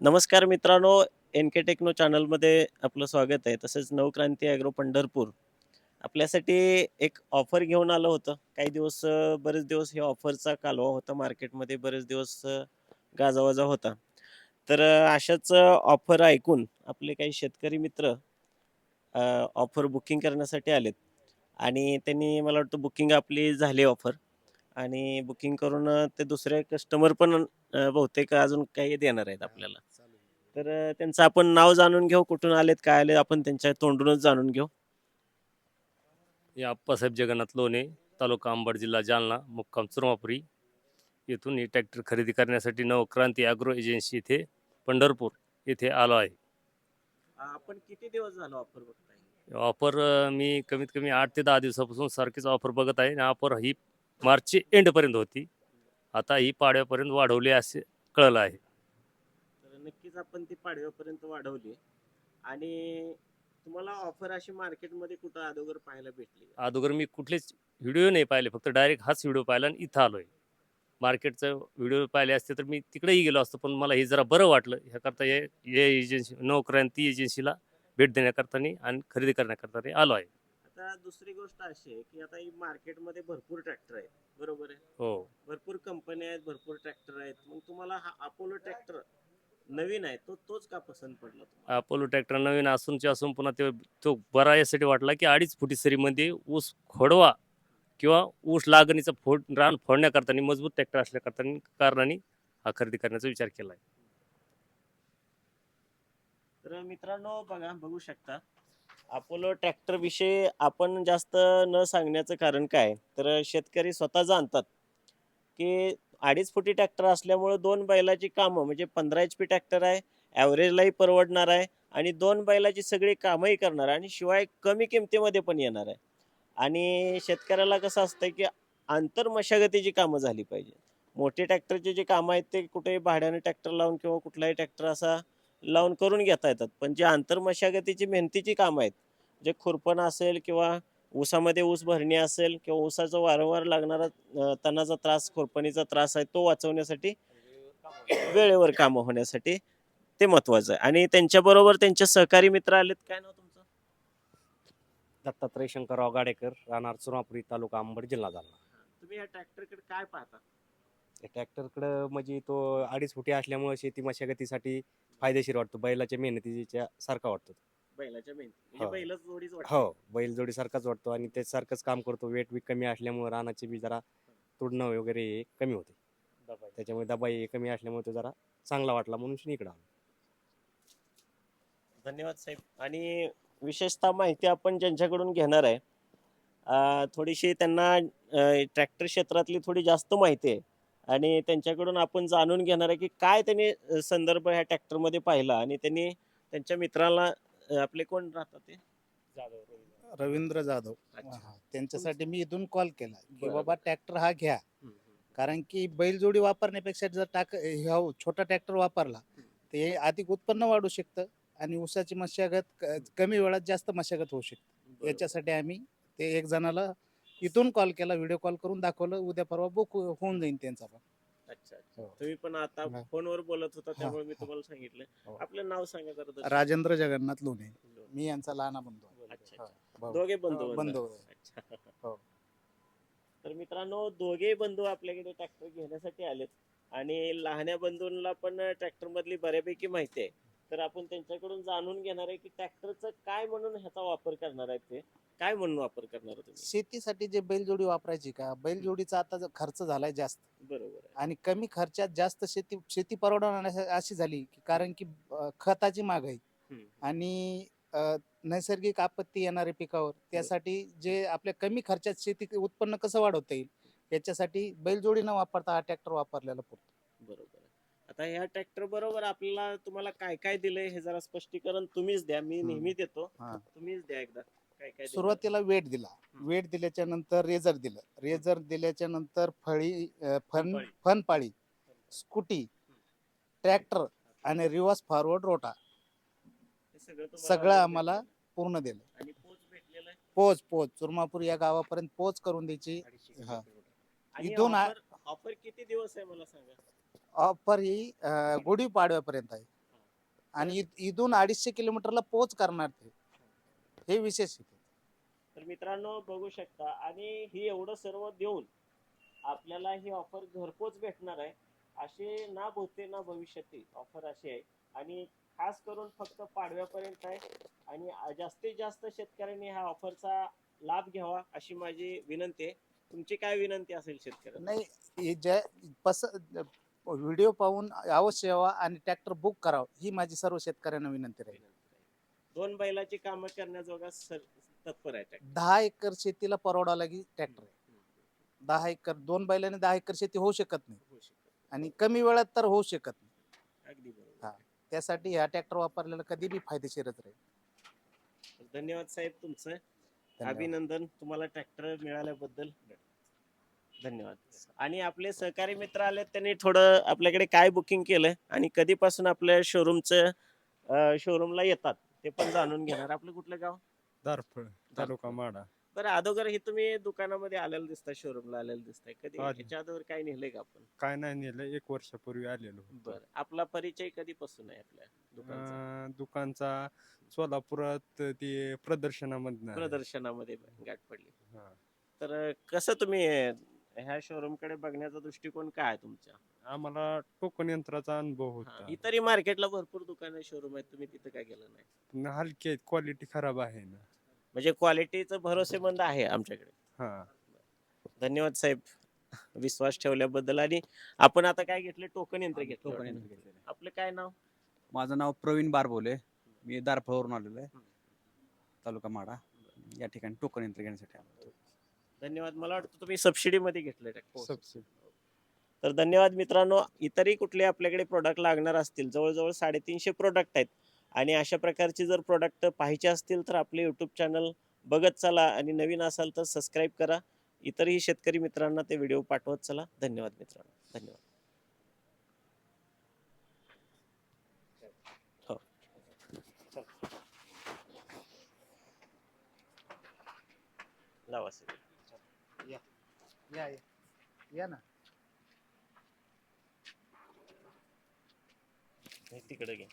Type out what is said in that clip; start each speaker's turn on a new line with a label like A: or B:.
A: नमस्कार मित्रांनो N K techno चॅनलमध्ये आपलं स्वागत आहे. तसेच नवक्रांती ॲग्रो पंढरपूर. आपल्यासाठी एक ऑफर घेऊन आलं होतं. काही दिवस बरेच दिवस हे ऑफरचा कालवा होता. मार्केटमध्ये बरेच दिवस गाजावाजा होता. तर अशाच ऑफर ऐकून आपले काही शेतकरी मित्र ऑफर बुकिंग करण्यासाठी आलेत. आणि त्यांनी मला वाटतं बुकिंग आपली झाली ऑफर आणि बुकिंग करून अं, ते दुसरे कस्टमर पण अं, बहुतेक अजून काही देणार आहेत आपल्याला. तर अ, त्यांचं आपण नाव जाणून घेऊ कुठून आलेत काय आले आपण त्यांच्या तोंडूनच जाणून घेऊ.
B: मी आप्पासाहेब जगन्नाथ लोणे तालुका अंबड जिल्हा जालना मुक्काम चुरमापुरी. येथून ही ट्रॅक्टर खरेदी करण्यासाठी नवक्रांती ॲग्रो एजन्सी येथे पंढरपूर येथे आलो आहे.
A: आपण किती दिवस झालो ऑफर बघताय?
B: ऑफर अ, मी कमीत कमी आठ ते दहा दिवसापासून सारखीच ऑफर बघत आहे आणि ऑफर ही मार्चची एंडपर्यंत होती. आता ही पाड्यापर्यंत वाढवली असे कळलं आहे.
A: तर नक्कीच आपण ती पाडव्यापर्यंत वाढवली. आणि तुम्हाला ऑफर अशी मार्केटमध्ये कुठं अगोदर पाहायला भेटली?
B: अगोदर मी कुठलेच व्हिडिओ नाही पाहिले. फक्त डायरेक्ट हाच व्हिडिओ पाहिला आणि इथं आलो आहे मार्केटचं व्हिडिओ पाहिले असते तर मी तिकडेही गेलो असतो पण मला हे जरा बरं वाटलं. ह्याकरता हे हे एजन्सी नवक्रांती एजन्सीला भेट देण्याकरता आणि खरेदी करण्याकरता आलो आहे.
A: आता दुसरी गोष्ट अशी आहे की आता मार्केटमध्ये भरपूर ट्रॅक्टर आहेत. बरोबर आहे?
B: हो.
A: भरपूर कंपन्या आहेत भरपूर ट्रॅक्टर आहेत. मग तुम्हाला हा अपोलो ट्रॅक्टर नवीन आहे तो तोच का पसंत पडला तुम्हाला?
B: अपोलो ट्रॅक्टर नवीन असूनचे असून पुन्हा ते तो बरा यासाठी वाटला की अडीच फुटी सरीमध्ये ऊस खोडवा किंवा ऊस लागणीचा फोड रान फोडण्याकरता मजबूत ट्रॅक्टर असल्याकरता कारणाने हा खरेदी करण्याचा विचार केला आहे
A: तर मित्रांनो बघा बघू शकता. अपोलो ट्रॅक्टर विषयी आपण जास्त न सांगण्याचं कारण काय? तर शेतकरी स्वतः जाणतात की अडीच फुटी ट्रॅक्टर असल्यामुळे दोन बैलाची कामं म्हणजे पंधरा एच पी ट्रॅक्टर आहे ॲव्हरेजलाही परवडणार आहे आणि दोन बैलाची सगळी कामंही करणार आहे आणि शिवाय कमी किमतीमध्ये पण येणार आहे. आणि शेतकऱ्याला कसं असतं की आंतर मशागतीची कामं झाली पाहिजे मोठे ट्रॅक्टरचे जे कामं आहेत ते कुठेही भाड्याने ट्रॅक्टर लावून किंवा कुठलाही ट्रॅक्टर असा लावून करून घेता येतात. पण जे आंतरमशागतीची मेहनतीची कामं आहेत जे खुरपण असेल किंवा ऊसामध्ये ऊस भरणी असेल किंवा ऊसाचा वारंवार लागणारा तणाचा त्रास खुरपणीचा त्रास आहे तो वाचवण्यासाठी वेळेवर कामं होण्यासाठी ते महत्वाचं आहे. आणि त्यांच्याबरोबर त्यांचे सहकारी मित्र आलेत काय नाव तुमचं?
C: दत्तात्रय शंकरराव गाडेकर राहणार चुरापुरी तालुका अंबड जिल्हा जालना.
A: तुम्ही या ट्रॅक्टरकडे काय पाहता?
C: ट्रॅक्टरकडं म्हणजे तो अडीच फुटी असल्यामुळे शेती मशागतीसाठी फायदेशीर वाटतो. बैलाच्या मेहनतीच्या सारखा वाटतो तो.
A: बैलाच्या मेहनती म्हणजे
C: हो.
A: बैलच जोडीच वाटतं.
C: हो बैलजोडी सारखाच वाटतो आणि त्याच्यासारखंच काम करतो. वेट बी कमी असल्यामुळे रानाची बी जरा तुडणं वगैरे हे कमी होते. त्याच्यामुळे दबाई हे कमी असल्यामुळे तो जरा चांगला वाटला म्हणून इकडं आलो.
A: धन्यवाद साहेब. आणि विशेषतः माहिती आपण ज्यांच्याकडून घेणार आहे अं, थोडीशी त्यांना ट्रॅक्टर क्षेत्रातली थोडी जास्त माहिती आहे. आणि त्यांच्याकडून आपण जाणून घेणार आहे की काय त्यांनी संदर्भ ह्या ट्रॅक्टरमध्ये पाहिला आणि त्यांनी त्यांच्या मित्राला आपले कोण राहतात ते
D: रवींद्र जाधव
A: अच्छा.
D: हा, त्यांच्यासाठी मी इथून कॉल केला की बाबा ट्रॅक्टर हा घ्या. कारण की बैलजोडी वापरण्यापेक्षा जर टाक ह्या छोटा ट्रॅक्टर वापरला तर हे अधिक उत्पन्न वाढू शकतं आणि ऊसाची मशागत क- कमी वेळात जास्त मशागत होऊ शकते. याच्यासाठी आम्ही ते एक जणाला इथून कॉल केला व्हिडिओ कॉल करून दाखवलं उद्या परवा बुक होऊन जाईल त्यांचा पण
A: अच्छा अच्छा
D: हो.
A: तुम्ही पण आता
D: हा.
A: फोनवर बोलत होता
D: हा,
A: त्यामुळे मी. तुम्हाला सांगितलं
D: हो.
A: आपलं नाव सांगा जरा दर्शक.
D: राजेंद्र जगन्नाथ लोणे मी यांचा लहाना बंधू आहे.
A: अच्छा अच्छा
D: भाऊ.
A: दोघे बंधू बंधू. अच्छा
D: हो.
A: तर मित्रांनो दोघे बंधू आपल्याकडे ट्रॅक्टर घेण्यासाठी आलेत आणि लहान्या बंधूंना पण ट्रॅक्टर मधली बऱ्यापैकी माहिती आहे तर आपण त्यांच्याकडून जाणून घेणार आहे की ट्रॅक्टरचं काय म्हणून ह्याचा वापर करणार आहे ते काय म्हणून वापर करणार आहे तुम्ही?
D: शेतीसाठी जे बैलजोडी वापरायची का? बैलजोडीचा आता जो खर्च झालाय जास्त.
A: बरोबर आहे.
D: आणि कमी खर्चात जास्त शेती शेती परवडणार अशी झाली की कारण की अ, खताची महागाई.
A: हम्म.
D: आणि अ, नैसर्गिक आपत्ती येणारे पिकावर. त्यासाठी जे आपल्या कमी खर्चात शेती उत्पन्न कसं वाढवता येईल याच्यासाठी बैलजोडी न वापरता हा ट्रॅक्टर वापरलेला पुरतो.
A: बरोबर आहे. आता ह्या ट्रॅक्टर बरोबर आपल्याला तुम्हाला काय काय दिलंय हे जरा स्पष्टीकरण तुम्हीच द्या. मी
D: हम्म.
A: नेहमी देतो.
D: हा.
A: तुम्हीच द्या एकदा. काय काय दिलंय.
D: सुरुवातीला वेट दिला. वेट दिल्याच्या नंतर रेझर दिलं. रेझर दिल्याच्या नंतर फळी अ, फन
A: फनपाळी.
D: फनपाळी स्कूटी ट्रॅक्टर आणि रिव्हर्स फॉरवर्ड रोटा.
A: हे सगळं तुम्हाला
D: सगळं
A: भेटलेलं
D: आम्हाला. पूर्ण दिलं.
A: आणि पोच भेटलेला आहे?
D: पोच पोच. चुरमापूर या गावापर्यंत पोच करून द्यायची. हा.
A: आणि
D: इथून आ-
A: ऑफर ऑफर किती दिवस आहे मला सांगा?
D: ऑफर ही अं, गुढीपाडव्यापर्यंत आहे. आणि इथ- इथून अडीचशे किलोमीटरला पोच करणार ते. हे विशेष आहे.
A: तर मित्रांनो बघू शकता. आणि ही एवढं सर्व देऊन आपल्याला ही ऑफर घरपोच भेटणार आहे. असे ना भूते ना भविष्यातील ऑफर अशी आहे. आणि खास करून फक्त पाडव्यापर्यंत आहे. आणि जास्तीत जास्त शेतकऱ्यांनी ह्या ऑफरचा लाभ घ्यावा अशी माझी विनंती आहे. तुमची काय विनंती असेल शेतकऱ्यांना?
D: नाही हे ज्या पस व्हिडिओ पाहून अवश्य यावा आणि ट्रॅक्टर बुक करावं ही माझी सर्व शेतकऱ्यांना विनंती राहील.
A: दोन बैलाची कामं करण्याजोगा सर तत्पर आहे.
D: दहा एकर शेतीला परवडा लागी ट्रॅक्टर आहे दहा एकर दोन बैलाने दहा एकर शेती होऊ शकत नाही.
A: होऊ शकतं.
D: आणि कमी वेळात तर होऊ शकत नाही.
A: अगदी बरोबर.
D: त्यासाठी ह्या ट्रॅक्टर वापरलेला कधी बी फायदेशीरच राहील.
A: तर धन्यवाद साहेब तुमचं.
D: धन्यवाद.
A: अभिनंदन तुम्हाला ट्रॅक्टर मिळाल्याबद्दल. धन्यवाद. आणि आपले सहकारी मित्र आले त्यांनी थोडं आपल्याकडे काय बुकिंग केलंय आणि कधीपासून आपल्या शोरूमचं शोरूमला येतात ते पण जाणून घेणार. आपलं कुठलं गाव?
E: दारफळ तालुका माडा.
A: बरं अगोदर हे तुम्ही दुकानामध्ये आलेलं दिसताय शोरूमला आलेलं दिसताय. कधी. याच्या अगोदर काय नेलंय का आपण?
E: काय नाही नेलं एक वर्षापूर्वी आलेलो होतो.
A: बरं आपला परिचय कधीपासून आहे आपल्या दुकानचा?
E: अं, दुकानचा सोलापुरात ते प्रदर्शनामधनं.
A: प्रदर्शनामध्ये गाठ पडली. तर कसं तुम्ही ह्या शोरूमकडे बघण्याचा दृष्टिकोन काय आहे तुमचा?
E: आम्हाला टोकन यंत्राचा अनुभव
A: हा,
E: होता.
A: इतरही मार्केटला भरपूर दुकानं शोरूम आहेत तुम्ही तिथं काय गेलं नाही?
E: हलके क्वालिटी खराब आहे ना.
A: म्हणजे क्वालिटीचं भरोसेमंद आहे आमच्याकडे.
E: हा.
A: धन्यवाद साहेब. विश्वास ठेवल्याबद्दल आणि आपण आता काय घेतलं? टोकन यंत्र घेतलं.
F: टोकन.
A: आपलं काय नाव?
F: माझं नाव प्रवीण बारबोले. मी दारफळवरून आलेलो आहे. तालुका माडा या ठिकाणी टोकन यंत्र घेण्यासाठी आलो होतो.
A: धन्यवाद. मला वाटतं तुम्ही सबसिडी मध्ये घेतलं ट्रॅक्टर तर धन्यवाद मित्रांनो. इतरही कुठले आपल्याकडे प्रोडक्ट लागणार असतील जवळजवळ साडेतीनशे प्रोडक्ट आहेत. आणि अशा प्रकारचे जर प्रोडक्ट पाहिजे असतील तर आपले यूट्यूब चॅनल बघत चला आणि नवीन असाल तर सबस्क्राईब करा. इतरही शेतकरी मित्रांना ते व्हिडिओ पाठवत चला. धन्यवाद मित्रांनो. धन्यवाद. हो. लावा सर.
D: या. या या. ना.
A: तिकडे घे.